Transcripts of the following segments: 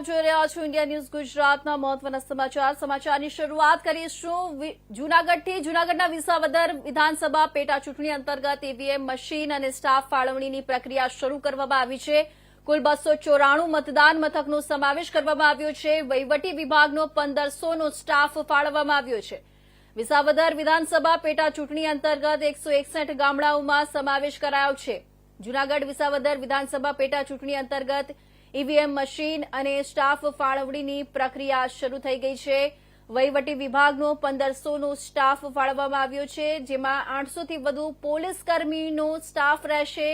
આપ જોઈ રહ્યા છો ઇન્ડિયા ન્યૂઝ ગુજરાતના મહત્વના સમાચાર. સમાચારની શરૂઆત કરીશું. જૂનાગઢથી જૂનાગઢના વિસાવદર વિધાનસભા પેટા ચૂંટણી અંતર્ગત ઈવીએમ મશીન અને સ્ટાફ ફાળવણીની પ્રક્રિયા શરૂ કરવામાં આવી છે. કુલ બસો ચોરાણું મતદાન મથકનો સમાવેશ કરવામાં આવ્યો છે. વહીવટી વિભાગનો પંદરસોનો સ્ટાફ ફાળવવામાં આવ્યો છે. વિસાવદર વિધાનસભા પેટા ચૂંટણી અંતર્ગત એકસો એકસઠ ગામડાઓમાં સમાવેશ કરાયો છે. જૂનાગઢ વિસાવદર વિધાનસભા પેટા ચૂંટણી અંતર્ગત ઈવીએમ મશીન અને સ્ટાફ ફાળવણીની પ્રક્રિયા શરૂ થઈ ગઈ છે. વહીવટી વિભાગનો પંદરસોનો સ્ટાફ ફાળવવામાં આવ્યો છે, જેમાં આઠસોથી વધુ પોલીસ કર્મીનો સ્ટાફ રહેશે,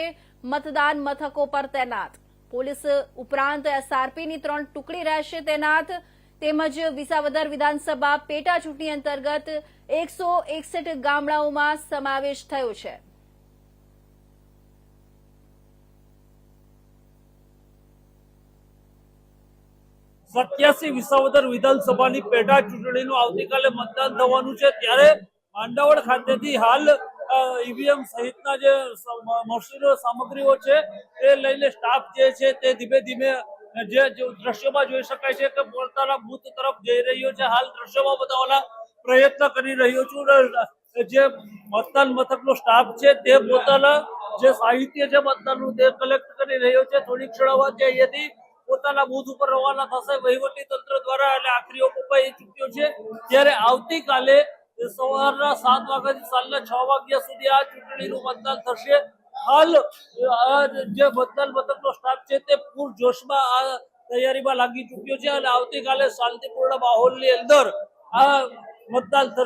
મતદાન મથકો પર તૈનાત. પોલીસ ઉપરાંત એસઆરપીની ત્રણ ટુકડી રહેશે તૈનાત, તેમજ વિસાવદર વિધાનસભા પેટા ચૂંટણી અંતર્ગત એકસો એકસઠ ગામડાઓમાં સમાવેશ થયો છે. સત્યાસી વિસાવદર વિધાનસભાની પેટા ચૂંટણીનું આવતીકાલે મતદાન થવાનું છે. ત્યારે માંડાવડ ખાતેથી હાલ ઈવીએમ સહિતના જે મશીનો, સામગ્રીઓ છે, તે લઈને સ્ટાફ જે છે તે ધીમે ધીમે, જે દ્રશ્યમાં જોઈ શકાય છે કે પોતાના બુથ તરફ જઈ રહ્યો છે. હાલ દ્રશ્યોમાં બતાવવાના પ્રયત્ન કરી રહ્યો છું. જે મતદાન મથકનો સ્ટાફ છે તે પોતાના જે સાહિત્ય છે મતદાનનું તે કલેક્ટ કરી રહ્યો છે. થોડીક ક્ષણોમાં જે અહીંયાથી પોતાના બૂથ ઉપર રવાના થશે. વહીવટી તંત્ર દ્વારા એટલે આખરી ઓપાઈ ચૂક્યો છે. ત્યારે આવતીકાલે સવારના સાત વાગ્યાથી સાંજના છ વાગ્યા સુધી આ ચૂંટણીનું મતદાન થશે. હાલ જે મતદાન મથકનો સ્ટાફ છે તે પૂર જોશમાં આ તૈયારીમાં લાગી ચૂક્યો છે અને આવતીકાલે શાંતિપૂર્ણ માહોલની અંદર આ મતદાન થશે.